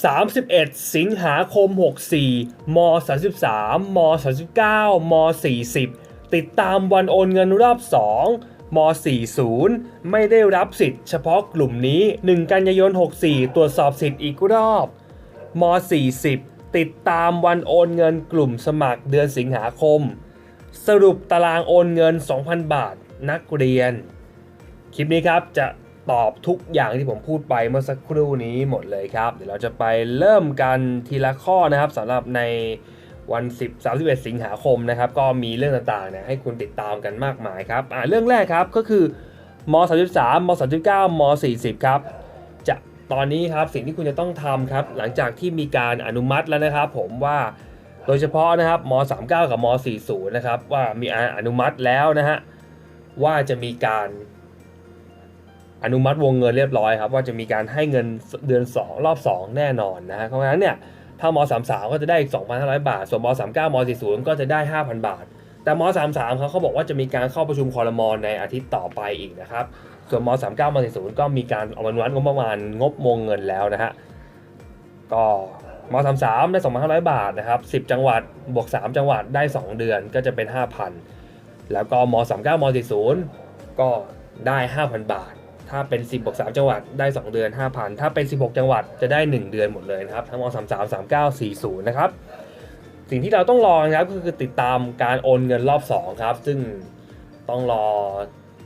31 สิงหาคม 64 ม 33 ม 39 ม 40 ติดตามวันโอนเงินรอบ 2 ม 40 ไม่ได้รับสิทธิ์เฉพาะกลุ่มนี้ 1 กันยายน 64 ตรวจสอบสิทธิ์อีกรอบ ม 40 ติดตามวันโอนเงินกลุ่มสมัครเดือนสิงหาคม สรุปตารางโอนเงิน 2,000 บาทนักเรียน คลิปนี้ครับจะ ตอบทุกอย่างที่ผมพูดไปเมื่อสักครู่นี้หมดเลยครับ เดี๋ยวเราจะไปเริ่มกันทีละข้อนะครับสำหรับในวัน 10 31 สิงหาคมนะครับ ก็มีเรื่องต่างๆเนี่ยให้คุณติดตามกันมากมายครับอ่าเรื่องแรกครับก็คือม33ม39ม40ครับจะตอนนี้ครับสิ่งที่คุณจะต้องทำครับหลังจากที่มีการอนุมัติแล้วนะครับ ผมว่าโดยเฉพาะนะครับม39กับม40นะครับว่ามีอนุมัติแล้วนะฮะว่าจะมีการ อนุมัติวงเงินเรียบร้อยครับว่าจะมีการให้เงินเดือน 2 รอบ 2 แน่นอนนะฮะเพราะฉะนั้นเนี่ยถ้าม33ก็จะได้อีก2,500 บาท ส่วนม39ม40ก็จะได้ 5,000 บาท แต่ม33เขาเขาบอกว่าจะมีการเข้าประชุมคอรมอในอาทิตย์ต่อไปอีกนะครับส่วนม39ม40ก็มีการอนุมัติงบประมาณงบวงเงินแล้วนะฮะก็ม33ได้2,500 บาทนะครับ10 จังหวัดบวก 3 จังหวัดได้ 2 เดือนก็จะเป็น 5,000 แล้วก็ม39ม40ก็ได้ 5,000 บาท ถ้าเป็น 10บวก3จังหวัดได้ 2 เดือน 5,000 ถ้าเป็น 16 จังหวัดจะได้ 1 เดือนหมดเลยนะครับ ทั้งม33 39 40 นะครับ สิ่งที่เราต้องรอนะครับก็คือติดตามการโอนเงินรอบ 2 ครับ ซึ่งต้องรอ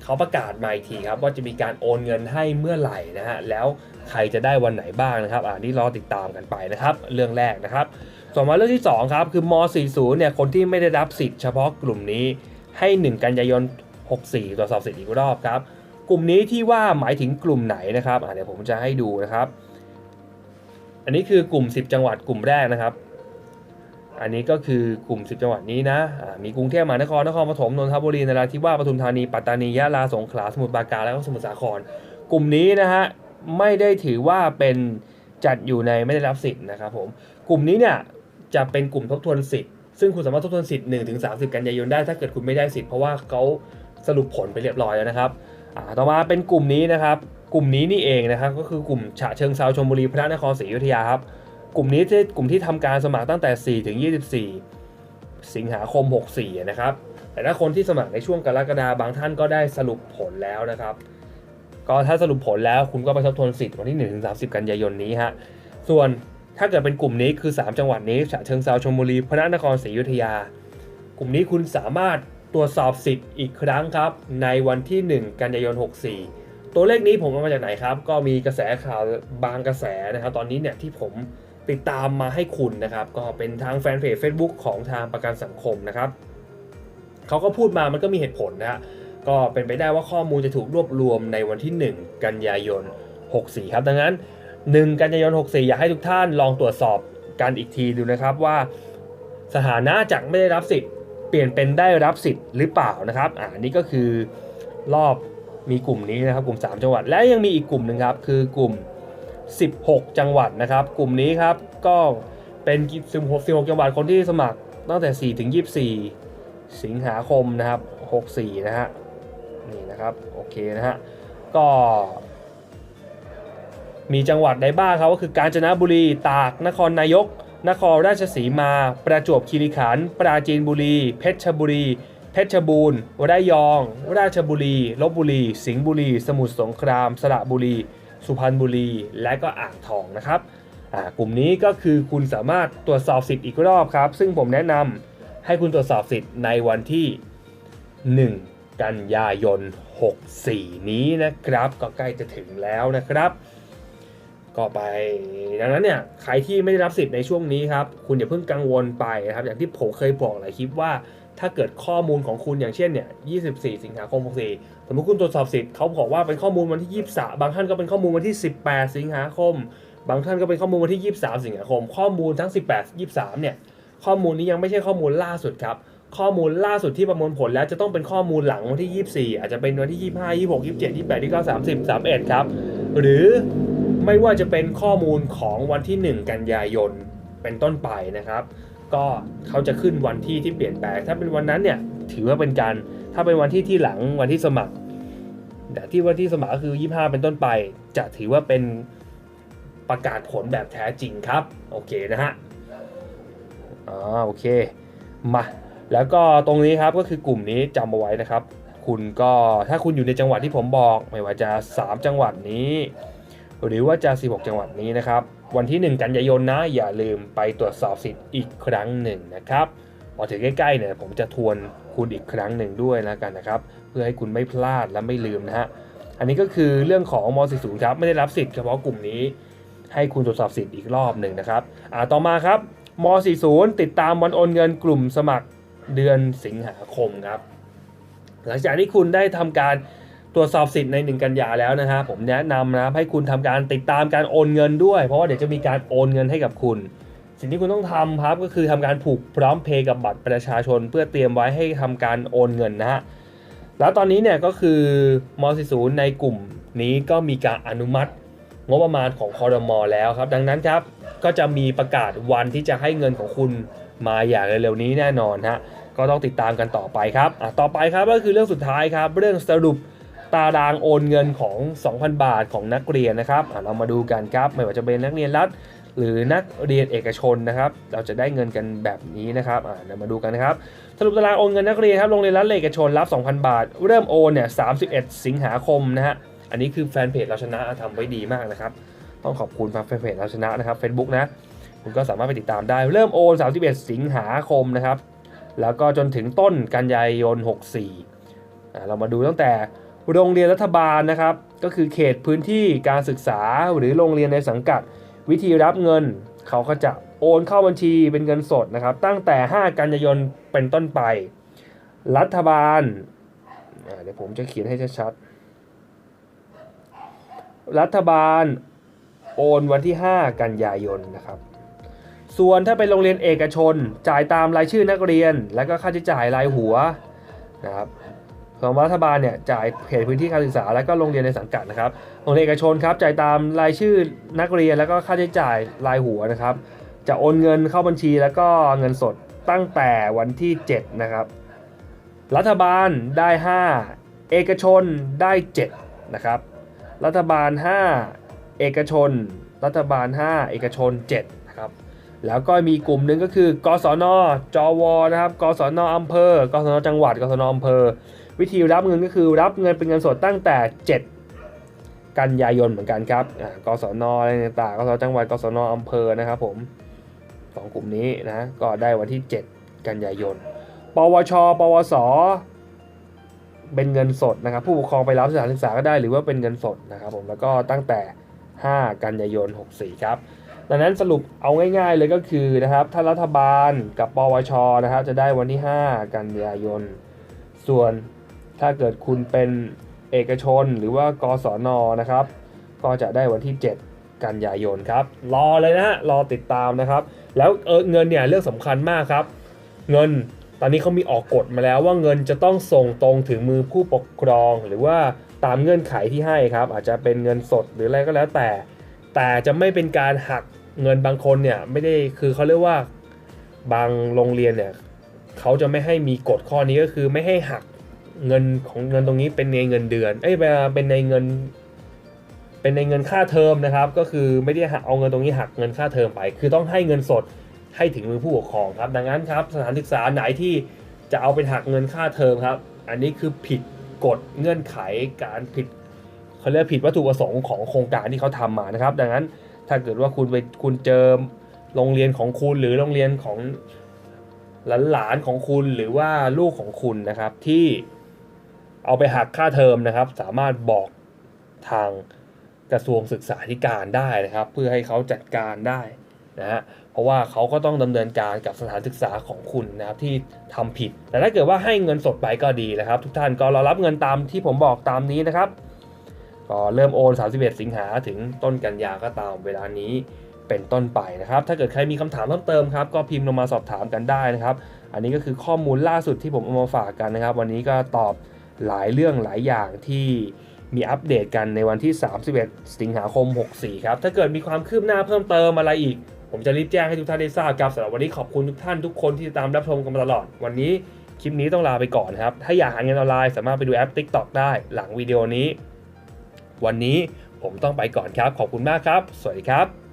เขาประกาศมาอีกทีครับว่าจะมีการโอนเงินให้เมื่อไหร่นะฮะแล้วใครจะได้วันไหนบ้างนะครับ อ่านี่รอติดตามกันไปนะครับ เรื่องแรกนะครับ ส่วนมาเรื่องที่ 2 ครับ คือม 40 เนี่ย คนที่ไม่ได้รับสิทธิ์เฉพาะกลุ่มนี้ให้ 1 กันยายน 64ตรวจสอบสิทธิ์อีกรอบครับ กลุ่มนี้ที่ว่าหมายถึงกลุ่มไหนนะครับเดี๋ยวผมจะให้ดูนะครับ อันนี้คือกลุ่ม 10 จังหวัดกลุ่มแรกนะครับ อันนี้ก็คือกลุ่ม 10 จังหวัดนี้นะมีกรุงเทพมหานครนครปฐมนนทบุรีนราธิวาสปทุมธานีปัตตานียะลาสงขลาสมุทรปราการและสมุทรสาคร กลุ่มนี้นะฮะไม่ได้ถือว่าเป็นจัดอยู่ในไม่ได้รับสิทธิ์นะครับผมกลุ่มนี้เนี่ยจะเป็นกลุ่มทบทวนสิทธิ์ซึ่งคุณสามารถทบทวนสิทธิ์1ถึง30กันยายนได้ถ้าเกิดคุณไม่ได้สิทธิ์เพราะว่าเขาสรุปผลไปเรียบร้อยแล้วนะครับ ต่อมาเป็นกลุ่มนี้นะครับ กลุ่มนี้นี่เองนะครับ ก็คือกลุ่มฉะเชิงเซาชลบุรีพระนครศรีอยุธยาครับ กลุ่มนี้ที่กลุ่มที่ทำการสมัครตั้งแต่ 4 ถึง 24 สิงหาคม 64 นะครับ แต่ถ้าคนที่สมัครในช่วงกรกฎาบางท่านก็ได้สรุปผลแล้วนะครับ ก็ถ้าสรุปผลแล้วคุณก็ไปทบทวนสิทธิ์วันที่ 1 ถึง 30 กันยายนนี้ฮะ ส่วนถ้าเกิดเป็นกลุ่มนี้คือ 3 จังหวัดนี้ฉะเชิงเซาชลบุรีพระนครศรีอยุธยา กลุ่มนี้คุณสามารถ ตรวจสอบสิทธิ์อีกครั้งครับ ในวันที่ 1 กันยายน 64 ตัวเลขนี้ผมเอามาจากไหนครับ ก็มีกระแสข่าวบางกระแสนะครับ ตอนนี้เนี่ยที่ผมติดตามมาให้คุณนะครับ ก็เป็นทางแฟนเพจ Facebook ของทางประกันสังคมนะครับเขาก็พูดมามันก็มีเหตุผลนะฮะก็เป็นไปได้ว่าข้อมูลจะถูกรวบรวมในวันที่ 1 กันยายน 64 ครับ ดังนั้น 1 กันยายน 64 อยากให้ทุกท่านลองตรวจสอบกันอีกทีดูนะครับว่าสถานะจากไม่ได้รับสิทธิ์ เปลี่ยนเป็นได้รับสิทธิ์หรือเปล่านะครับอ่านี่ก็คือรอบมีกลุ่มนี้นะครับกลุ่ม 3 จังหวัด และยังมีอีกกลุ่มหนึ่งครับคือกลุ่ม 16 จังหวัดนะครับ กลุ่มนี้ครับก็เป็น16 16จังหวัดคนที่สมัครตั้งแต่ 4 ถึง 24 สิงหาคมนะครับ 64 นะฮะนี่นะครับโอเคนะฮะก็มีจังหวัดใดบ้างครับก็คือกาญจนบุรี ตาก นครนายก นครราชสีมา ประจวบคีรีขันธ์ ปราจีนบุรี เพชรบุรี เพชรบูรณ์ ระยอง ราชบุรี ลบบุรี สิงห์บุรี สมุทรสงคราม สระบุรี สุพรรณบุรี และก็อ่างทองนะครับอ่ากลุ่มนี้ก็คือคุณสามารถตรวจสอบสิทธิ์อีกรอบครับ ซึ่งผมแนะนำให้คุณตรวจสอบสิทธิ์ในวันที่ 1 กันยายน 64 นี้นะครับ ก็ใกล้จะถึงแล้วนะครับ ก็ไป ดังนั้นเนี่ยใครที่ไม่ได้รับสิทธิ์ในช่วงนี้ครับคุณอย่าเพิ่งกังวลไปนะครับอย่างที่ผมเคยบอกหลายคลิปว่าถ้าเกิดข้อมูลของคุณอย่างเช่นเนี่ย 24 สิงหาคม 64 สมมติคุณตรวจสอบสิทธิ์เขาบอกว่าเป็นข้อมูลวันที่ 23 บางท่านก็เป็นข้อมูลวันที่ 18 สิงหาคม บางท่านก็เป็นข้อมูลวันที่ 23 สิงหาคม ข้อมูลทั้ง 18 23 เนี่ย ข้อมูลนี้ยังไม่ใช่ข้อมูลล่าสุดครับ ข้อมูลล่าสุดที่ประมวลผลแล้วจะต้องเป็นข้อมูลหลังวันที่ 24 อาจจะเป็นวันที่ 25 26 27 28 29 30 31 ครับ หรือ ไม่ว่าจะเป็นข้อมูลของวันที่ 1 กันยายนเป็นต้นไปนะครับ ก็เขาจะขึ้นวันที่ที่เปลี่ยนแปลงถ้าเป็นวันนั้นเนี่ยถือว่าเป็นการถ้าเป็นวันที่ที่หลังวันที่สมัครแต่ที่วันที่สมัครก็คือ 25 เป็นต้นไป จะถือว่าเป็นประกาศผลแบบแท้จริงครับ โอเคนะฮะอ่าโอเคมาแล้วก็ตรงนี้ครับก็คือกลุ่มนี้จำเอาไว้นะครับ คุณก็ถ้าคุณอยู่ในจังหวัดที่ผมบอก ไม่ว่าจะ 3 จังหวัดนี้ หรือว่าจะ 16 จังหวัดนี้นะครับ วันที่ 1 กันยายนนะ อย่าลืมไปตรวจสอบสิทธิ์อีกครั้งหนึ่งนะครับพอถึงใกล้ๆเนี่ยผมจะทวนคุณอีกครั้งหนึ่งด้วยแล้วกันนะครับ เพื่อให้คุณไม่พลาดและไม่ลืมนะฮะ อันนี้ก็คือเรื่องของม .40 ครับ ไม่ได้รับสิทธิ์เฉพาะกลุ่มนี้ ให้คุณตรวจสอบสิทธิ์อีกรอบหนึ่งนะครับ อ่าต่อมาครับม .40 ติดตามวันโอนเงินกลุ่มสมัครเดือนสิงหาคมครับ หลังจากที่คุณได้ทำการ ตรวจสอบสิทธิ์ใน 1 กันยาแล้วนะฮะผมแนะนำนะครับให้คุณทำการติดตามการโอนเงินด้วย เพราะว่าเดี๋ยวจะมีการโอนเงินให้กับคุณ สิ่งที่คุณต้องทำครับก็คือทำการผูกพร้อมเพย์กับบัตรประชาชน เพื่อเตรียมไว้ให้ทำการโอนเงินนะฮะแล้วตอนนี้เนี่ยก็คือม .40 ในกลุ่มนี้ก็มีการอนุมัติงบประมาณของคอรมอแล้วครับ ดังนั้นครับก็จะมีประกาศวันที่จะให้เงินของคุณมาอย่างเร็วๆนี้แน่นอนฮะก็ต้องติดตามกันต่อไปครับอะต่อไปครับก็คือเรื่องสุดท้ายครับ เรื่องสรุป ตารางโอนเงินของ 2,000 บาทของนักเรียนนะครับเรามาดูกันครับ ไม่ว่าจะเป็นนักเรียนรัฐ หรือนักเรียนเอกชนนะครับ เราจะได้เงินกันแบบนี้นะครับอ่าเดี๋ยวมาดูกันนะครับสรุปตารางโอนเงินนักเรียนครับโรงเรียนรัฐเอกชนรับ 2,000 บาท เริ่มโอนเนี่ย31 สิงหาคมนะฮะอันนี้คือแฟนเพจเราชนะทำไว้ดีมากนะครับต้องขอบคุณแฟนเพจเราชนะนะครับ Facebook นะคุณก็สามารถไปติดตามได้เริ่มโอน 31 สิงหาคมนะครับแล้วก็จนถึงต้นกันยายน 64อ่เรามาดูตั้งแต่ โรงเรียนรัฐบาลนะครับ ก็คือเขตพื้นที่การศึกษาหรือโรงเรียนในสังกัด วิธีรับเงิน เขาก็จะโอนเข้าบัญชีเป็นเงินสดนะครับ ตั้งแต่ 5 กันยายนเป็นต้นไป รัฐบาลเดี๋ยวผมจะเขียนให้ชัดๆรัฐบาลโอนวันที่ 5 กันยายนนะครับส่วนถ้าเป็นโรงเรียนเอกชนจ่ายตามรายชื่อนักเรียน และก็ค่าใช้จ่ายรายหัวนะครับ ของรัฐบาลเนี่ยจ่ายเขตพื้นที่การศึกษา และก็โรงเรียนในสังกัดนะครับโรงเรียนเอกชนครับจ่ายตามรายชื่อนักเรียนแล้วก็ค่าใช้จ่ายรายหัวนะครับ จะโอนเงินเข้าบัญชีแล้วก็เงินสดตั้งแต่วันที่ 7 นะครับ รัฐบาลได้ 5 เอกชนได้ 7 นะครับ รัฐบาล 5 เอกชน รัฐบาล 5 เอกชน7นะครับแล้วก็มีกลุ่มหนึ่งก็คือกศนจวนะครับกศนอำเภอกศนจังหวัดกศนอำเภอ วิธีรับเงินก็คือรับเงินเป็นเงินสดตั้งแต่ 7 กันยายนเหมือนกันครับอ่ากศนอะไรต่างกศจังหวัดกศนอำเภอนะครับผมสองกลุ่มนี้นะก็ได้วันที่ 7 กันยายน ปวช ปวส เป็นเงินสดนะครับ ผู้ปกครองไปรับสถานศึกษาก็ได้หรือว่าเป็นเงินสดนะครับผมแล้วก็ตั้งแต่ 5 กันยายน 64 ครับดังนั้นสรุปเอาง่ายๆเลยก็คือนะครับถ้ารัฐบาลกับปวชนะครับจะได้วันที่ 5 กันยายน ส่วน ถ้าเกิดคุณเป็นเอกชนหรือว่ากศนนะครับ ก็จะได้วันที่ 7 กันยายนครับ รอเลยนะฮะรอติดตามนะครับ แล้วเออเงินเนี่ยเรื่องสำคัญมากครับ เงินตอนนี้เขามีออกกฎมาแล้วว่าเงินจะต้องส่งตรงถึงมือผู้ปกครอง หรือว่าตามเงื่อนไขที่ให้ครับ อาจจะเป็นเงินสดหรืออะไรก็แล้วแต่ แต่จะไม่เป็นการหักเงินบางคนเนี่ยไม่ได้คือเขาเรียกว่าบางโรงเรียนเนี่ยเขาจะไม่ให้มีกฎข้อนี้ก็คือไม่ให้หัก เงินของเงินตรงนี้เป็นในเงินเดือน เอ้ยเป็นในเงิน เป็นในเงินค่าเทอมนะครับ ก็คือไม่ได้หักเอาเงินตรงนี้หักเงินค่าเทอมไป คือต้องให้เงินสดให้ถึงมือผู้ปกครองครับ ดังนั้นครับสถานศึกษาไหนที่จะเอาเป็นหักเงินค่าเทอมครับ อันนี้คือผิดกฎเงื่อนไขการผิดเขาเรียกผิดวัตถุประสงค์ของโครงการที่เขาทำมานะครับ ดังนั้นถ้าเกิดว่าคุณไปคุณเจอโรงเรียนของคุณหรือโรงเรียนของหลานๆของคุณหรือว่าลูกของคุณนะครับที่ เอาไปหักค่าเทอมนะครับ สามารถบอกทางกระทรวงศึกษาธิการได้นะครับ เพื่อให้เขาจัดการได้นะฮะเพราะว่าเขาก็ต้องดำเนินการกับสถานศึกษาของคุณนะครับที่ทำผิด แต่ถ้าเกิดว่าให้เงินสดไปก็ดีนะครับ ทุกท่านก็เรอรับเงินตามที่ผมบอกตามนี้นะครับก็เริ่มโอน 31 สิงหาถึงต้นกันยาก็ตามเวลานี้เป็นต้นไปนะครับ ถ้าเกิดใครมีคำถามเพิ่มเติมครับก็พิมพ์ลงมาสอบถามกันได้นะครับ อันนี้ก็คือข้อมูลล่าสุดที่ผมเอามาฝากกันนะครับ วันนี้ก็ตอบ หลายเรื่องหลายอย่างที่มีอัปเดตกันในวันที่ 31 สิงหาคม 64 ครับ ถ้าเกิดมีความคืบหน้าเพิ่มเติมอะไรอีก ผมจะรีบแจ้งให้ทุกท่านได้ทราบครับสำหรับวันนี้ขอบคุณทุกท่านทุกคนที่ติดตามรับชมกันมาตลอด วันนี้คลิปนี้ต้องลาไปก่อนครับ ถ้าอยากหาเงินออนไลน์สามารถไปดูแอป TikTok ได้หลังวิดีโอนี้ วันนี้ผมต้องไปก่อนครับ ขอบคุณมากครับ สวัสดีครับ